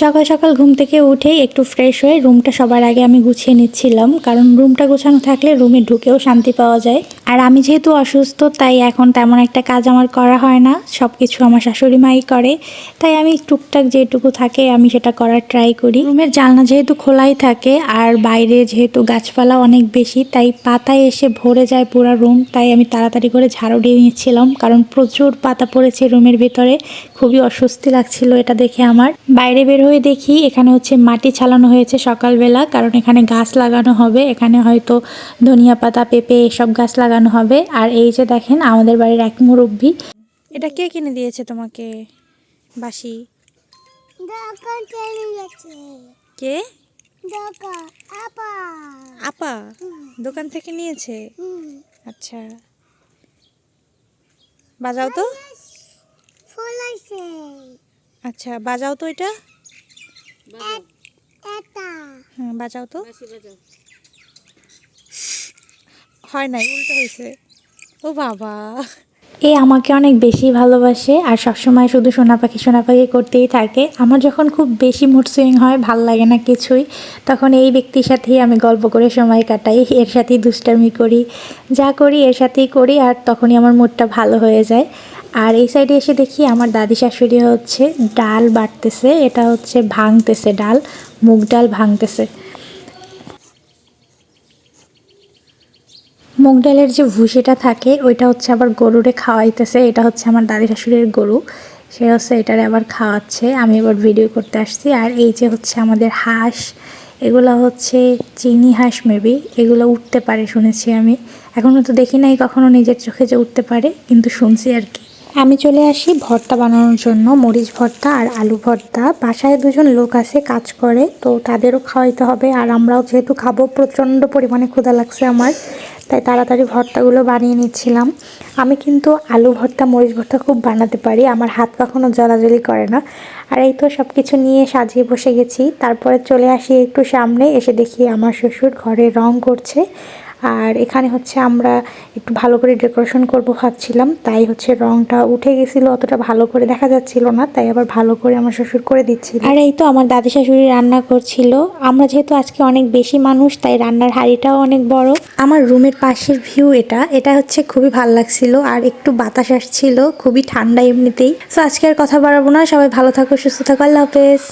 সকাল সকাল ঘুম থেকে উঠেই একটু ফ্রেশ হয়ে রুমটা সবার আগে আমি গুছিয়ে নিচ্ছিলাম। কারণ রুমটা গোছানো থাকলে রুমে ঢুকেও শান্তি পাওয়া যায়। আর আমি যেহেতু অসুস্থ, তাই এখন তেমন একটা কাজ আমার করা হয় না। সব কিছু আমার শাশুড়ি মাই করে। তাই আমি টুকটাক যেটুকু থাকে আমি সেটা করার ট্রাই করি। রুমের জানলা যেহেতু খোলাই থাকে, আর বাইরে যেহেতু গাছপালা অনেক বেশি, তাই পাতায় এসে ভরে যায় পুরো রুম তাই আমি তাড়াতাড়ি করে ঝাড়ু দিয়ে নিচ্ছিলাম। কারণ প্রচুর পাতা পড়েছে রুমের ভিতরে। খুবই অস্বস্তি লাগছিল এটা দেখে আমার। বাইরে বের হয়ে দেখি এখানে হচ্ছে মাটি ছালানো হয়েছে সকালবেলা কারণ এখানে গাছ লাগানো হবে এখানে হয়তো ধনিয়া পাতা পেঁপে এসব গাছ লাগানো হবে। আর এই যে দেখেন আমাদের বাড়ির এক মুরব্বী। এটা কে কিনে দিয়েছে তোমাকে বাসি? কে? আপা। আপা? দোকান থেকে নিয়েছে? আচ্ছা। বাজাও তো? আচ্ছা বাজাও তো এটা? হ্যাঁ বাজাও তো। হয় নাই উল্টো হয়েছে। ও বাবা। এ আমাকে অনেক বেশি ভালোবাসে আর সবসময় শুধু সোনা পাখি সোনা পাখি করতেই থাকে। আমার যখন খুব বেশি মুড সুইং হয় ভালো লাগে না কিছুই তখন এই ব্যক্তির সাথেই আমি গল্প করে সময় কাটাই এর সাথেই দুষ্টামি করি যা করি এর সাথেই করি আর তখনই আমার মুডটা ভালো হয়ে যায়। আর এই সাইডে এসে দেখি আমার দাদি শাশুড়ি হচ্ছে ডাল বাটতেছে, এটা হচ্ছে ভাঙতেছে ডাল, মুগ ডাল ভাঙতেছে। মুগ ডালের যে ভুসিটা থাকে, ওইটা হচ্ছে আবার গরুরে খাওয়াইতেছে, এটা হচ্ছে আমার দাদি শাশুড়ির গরু, সে হচ্ছে এটারে আবার খাওয়াচ্ছে, আমি এবার ভিডিও করতে আসছি। আর এই যে হচ্ছে আমাদের হাঁস, এগুলো হচ্ছে চিনি হাঁস মেবি এগুলো উঠতে পারে শুনেছি আমি। এখনও তো দেখি নাই কখনো নিজের চোখে যে উঠতে পারে, কিন্তু শুনছি আর কি। আমি চলে আসি ভর্তা বানানোর জন্য। মরিচ ভর্তা আর আলু ভর্তা। বাসায় দুজন লোক আছে, কাজ করে, তো তাদেরও খাওয়াইতে হবে। আর আমরাও যেহেতু খাব, প্রচণ্ড পরিমাণে ক্ষুধা লাগছে আমার, তাই তাড়াতাড়ি ভর্তাগুলো বানিয়ে নিচ্ছিলাম। আমি কিন্তু আলু ভর্তা, মরিচ ভর্তা খুব বানাতে পারি, আমার হাত কখনো জ্বলাজ্বলি করে না। আর এই তো সব কিছু নিয়ে সাজিয়ে বসে গেছি। তারপরে চলে আসি একটু সামনে, এসে দেখি আমার শ্বশুর ঘরে রং করছে। আর এখানে হচ্ছে আমরা একটু ভালো করে ডেকোরেশন করব ভাবছিলাম তাই হচ্ছে রংটা উঠে গেছিল অতটা ভালো করে দেখা যাচ্ছিল না তাই আবার ভালো করে আমার শ্বশুর করে দিচ্ছিল। আর এই তো আমার দাদি শাশুড়ি রান্না করছিল। আমরা যেহেতু আজকে অনেক বেশি মানুষ তাই রান্নার হাঁড়িটাও অনেক বড়। আমার রুমের পাশের ভিউ এটা এটা হচ্ছে খুবই ভালো লাগছিল আর একটু বাতাস আসছিল খুবই ঠান্ডা এমনিতেই। তো আজকে আর কথা বাড়াবো না সবাই ভালো থাকো সুস্থ থাকো আল্লাহ হাফেজ।